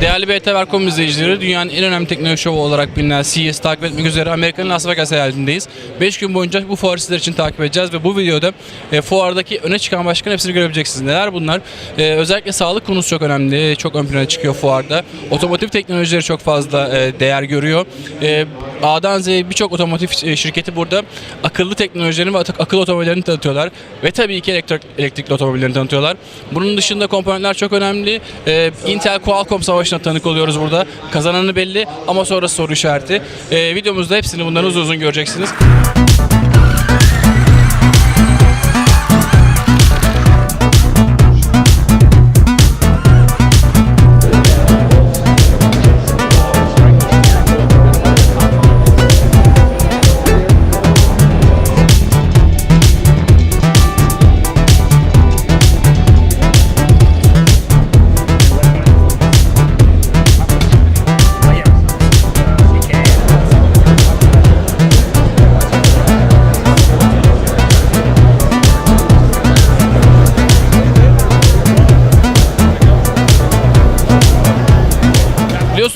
Değerli BTV.com izleyicileri, dünyanın en önemli teknoloji şovu olarak bilinen CES takip etmek üzere Amerika'nın Las Vegas eyaletindeyiz. 5 gün boyunca bu fuarı sizler için takip edeceğiz ve bu videoda e, fuardaki öne çıkan başkan hepsini görebileceksiniz. Neler bunlar? E, özellikle sağlık konusu çok önemli, çok ön plana çıkıyor fuarda. Otomotiv teknolojileri çok fazla e, değer görüyor. E, A'dan Z'ye birçok otomotiv e, şirketi burada akıllı teknolojilerini ve ak- akıllı otomobillerini tanıtıyorlar. Ve tabii ki elektrik, elektrikli otomobillerini tanıtıyorlar. Bunun dışında komponentler çok önemli. E, Intel Qualcomm savaşına tanık oluyoruz burada. Kazananı belli ama sonrası soru işareti. E, videomuzda hepsini bunları uzun uzun göreceksiniz.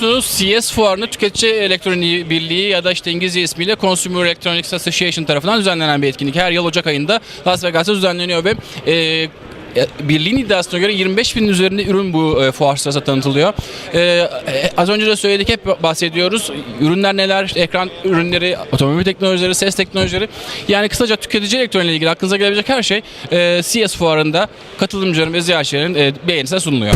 Biliyorsunuz CES fuarını Tüketici Elektroniği Birliği ya da işte İngilizce ismiyle Consumer Electronics Association tarafından düzenlenen bir etkinlik. Her yıl Ocak ayında Las Vegas'ta düzenleniyor ve e, e, Birliğin iddiasına göre 25 binin üzerinde ürün bu e, fuar sırasında tanıtılıyor. E, e, az önce de söyledik hep bahsediyoruz. Ürünler neler? Ekran ürünleri, otomobil teknolojileri, ses teknolojileri. Yani kısaca tüketici elektroniğiyle ilgili aklınıza gelebilecek her şey e, CES fuarında katılımcıların ve ziyaretçilerin e, beğenisine sunuluyor.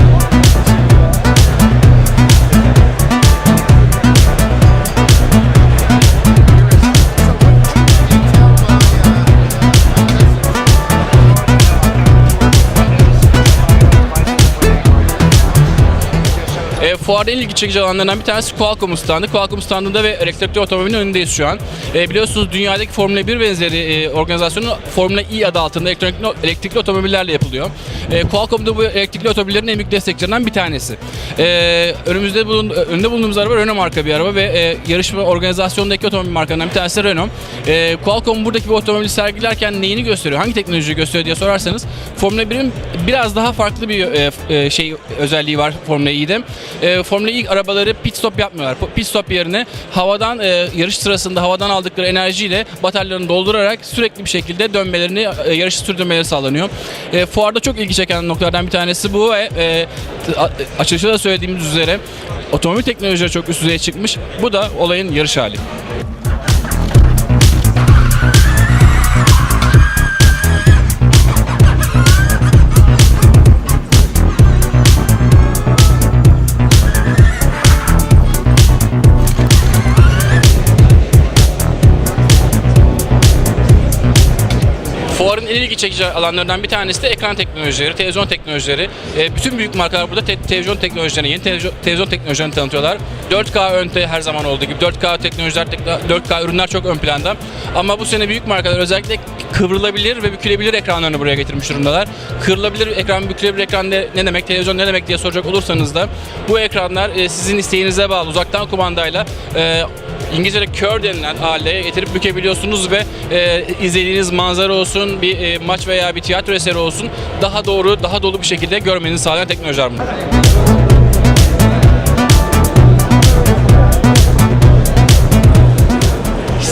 Fuarda en ilgi çekici alanlardan bir tanesi Qualcomm standı. Qualcomm standında ve elektrikli otomobilin önündeyiz şu an. E, biliyorsunuz dünyadaki Formula 1 benzeri e, organizasyonu Formula E adı altında elektronik, elektrikli otomobillerle yapılıyor. E, Qualcomm da bu elektrikli otomobillerin en büyük destekçilerinden bir tanesi. E, önümüzde bulun, önünde bulunduğumuz araba Renault marka bir araba ve e, yarışma organizasyondaki otomobil markalarından bir tanesi Renault. E, Qualcomm buradaki bir otomobili sergilerken neyini gösteriyor, hangi teknolojiyi gösteriyor diye sorarsanız Formula 1'in biraz daha farklı bir e, e, şey özelliği var Formula E'de. E, Formula E arabaları pit stop yapmıyorlar. Pit stop yerine havadan e, yarış sırasında havadan aldıkları enerjiyle bataryalarını doldurarak sürekli bir şekilde dönmelerini, e, yarışı sürdürmeleri sağlanıyor. E, fuarda çok ilgi çeken noktalardan bir tanesi bu ve e, açılışta da söylediğimiz üzere otomobil teknolojileri çok üst düzeye çıkmış. Bu da olayın yarış hali. Fuarın en ilgi çekici alanlarından bir tanesi de ekran teknolojileri, televizyon teknolojileri. E, bütün büyük markalar burada te- televizyon teknolojilerini, yeni televizyon, teknolojilerini tanıtıyorlar. 4K önde her zaman olduğu gibi 4K teknolojiler, tekno- 4K ürünler çok ön planda. Ama bu sene büyük markalar özellikle kıvrılabilir ve bükülebilir ekranlarını buraya getirmiş durumdalar. Kırılabilir ekran, bükülebilir ekran ne, ne demek, televizyon ne demek diye soracak olursanız da bu ekranlar e, sizin isteğinize bağlı uzaktan kumandayla e, İngilizce'de kör denilen hale getirip bükebiliyorsunuz ve e, izlediğiniz manzara olsun, bir e, maç veya bir tiyatro eseri olsun daha doğru, daha dolu bir şekilde görmenizi sağlayan teknolojiler bunlar.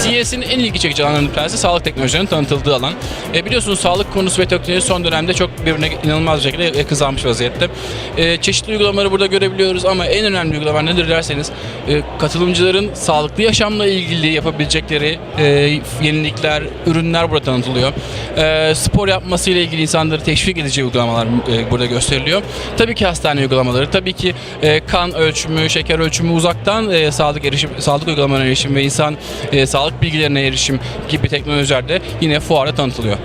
CES'in en ilgi çekici alanlarından bir tanesi sağlık teknolojilerinin tanıtıldığı alan. E, biliyorsunuz sağlık konusu ve teknoloji son dönemde çok birbirine inanılmaz bir şekilde yakın kalmış vaziyette. E, çeşitli uygulamaları burada görebiliyoruz ama en önemli uygulama nedir derseniz e, katılımcıların sağlıklı yaşamla ilgili yapabilecekleri e, yenilikler, ürünler burada tanıtılıyor. E, spor yapmasıyla ilgili insanları teşvik edici uygulamalar e, burada gösteriliyor. Tabii ki hastane uygulamaları, tabii ki e, kan ölçümü, şeker ölçümü uzaktan e, sağlık erişim, sağlık uygulamalarına erişim ve insan e, sağlık bilgilerine erişim gibi teknolojiler de yine fuarda tanıtılıyor.